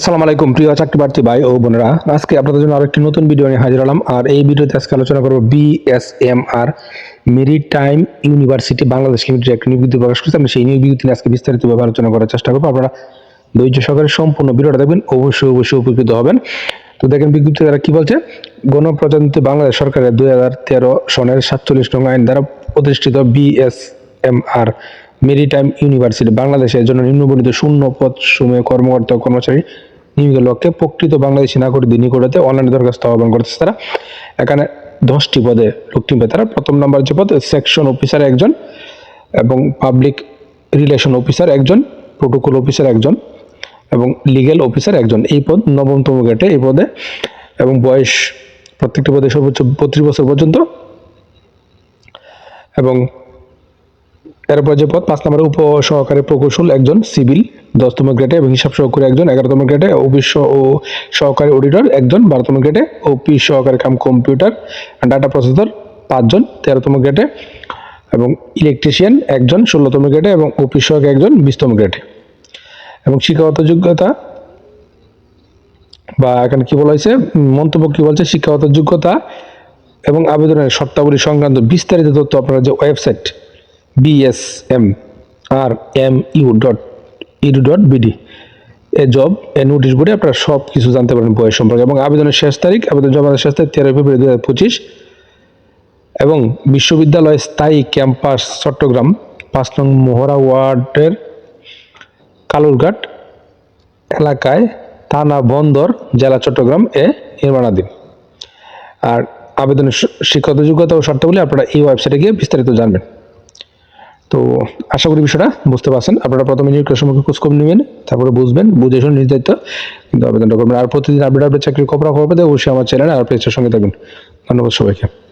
আসসালামু আলাইকুম, প্রিয় চাকরি প্রার্থী ভাই ও বোনেরা। আজকে আপনাদের জন্য আরেকটি নতুন ভিডিও নিয়ে হাজির হলাম। আর এই ভিডিওতে আজকে আলোচনা করব BSMR maritime university Bangladesh limited একটি নিয়োগ প্রকাশ করেছে। আমি সেই নিয়োগ বিজ্ঞপ্তি আজকে বিস্তারিতভাবে আলোচনা করার চেষ্টা করব। আপনারা ধৈর্য সহকারে সম্পূর্ণ ভিডিওটা দেখবেন, অবশ্যই অবশ্যই উপকৃত হবেন। তো দেখেন বিজ্ঞপ্তি দ্বারা কি বলছে? গণপ্রজাতন্ত্রী বাংলাদেশ সরকারের দুই হাজার তেরো সনের সাতচল্লিশ নং আইন দ্বারা প্রতিষ্ঠিত বিএসএমআর মেরিটাইম ইউনিভার্সিটি বাংলাদেশের জন্য নিম্নবর্ণিত শূন্য পদ সমূহে কর্মকর্তা কর্মচারী নিয়োগের লক্ষ্যে প্রকৃত বাংলাদেশি নাগরিকদের নিকটতে অনলাইনে দরখাস্ত আহ্বান করতেছে তারা। এখানে দশটি পদে লোক নিবে তারা। প্রথম নাম্বার যে পদ সেকশন অফিসার একজন এবং পাবলিক রিলেশন অফিসার একজন প্রোটোকল অফিসার একজন এবং লিগ্যাল অফিসার একজন। এই পদ নবমতম গেটে এই পদে এবং বয়স প্রত্যেকটি পদে সর্বোচ্চ বত্রিশ বছর পর্যন্ত এবং এরপর যে পদ পাঁচ নম্বরে উপ সহকারী প্রকৌশল একজন সিভিল, দশতম গ্রেডে এবং হিসাব সহকারী একজন এগারোতম গ্রেডে অফিস ও সহকারী অডিটর একজন বারোতম গ্রেডে অফিস সহকারী কাম কম্পিউটার ডাটা প্রসেসর পাঁচজন তেরোতম গ্রেডে এবং ইলেকট্রিশিয়ান একজন ষোলোতম গ্রেডে এবং অফিস সহকারী একজন বিশতম গ্রেডে এবং শিক্ষাগত যোগ্যতা বা এখানে কি বলা হয়েছে? মন্তব্য কি বলছে? শিক্ষাগত যোগ্যতা এবং আবেদনের শর্তাবলী সংক্রান্ত বিস্তারিত তথ্য আপনারা যে website BSM R M U dot edu dot BD এ জব এ নোটিশ বোর্ডে আপনারা সব কিছু জানতে পারেন বয়স সম্পর্কে। এবং আবেদনের শেষ তারিখ, আবেদন জমা দেওয়ার শেষ তারিখ তেরোই ফেব্রুয়ারি দু হাজার পঁচিশ। এবং বিশ্ববিদ্যালয় স্থায়ী ক্যাম্পাস চট্টগ্রাম, পাঁচ নং মোহরা ওয়ার্ডের কালুরঘাট এলাকায় থানা বন্দর, জেলা চট্টগ্রাম এ নির্মাণাধীন। আর আবেদনের শিক্ষাগত যোগ্যতা ও শর্তাবলী আপনারা এই ওয়েবসাইটে গিয়ে বিস্তারিত জানবেন। তো আশা করি বিষয়টা বুঝতে পারছেন। আপনারা প্রথমে নিয়োগের সম্পর্কে খোঁজখবর নেবেন, তারপরে বুঝবেন, বুঝে শুনে নির্ধারিত কিন্তু আবেদনটা করবেন। আর প্রতিদিন আপডেট আপডেট চাকরির খবর খবর পেতে অবশ্যই আমার চ্যানেল আর পেজের সঙ্গে থাকবেন। ধন্যবাদ সবাইকে।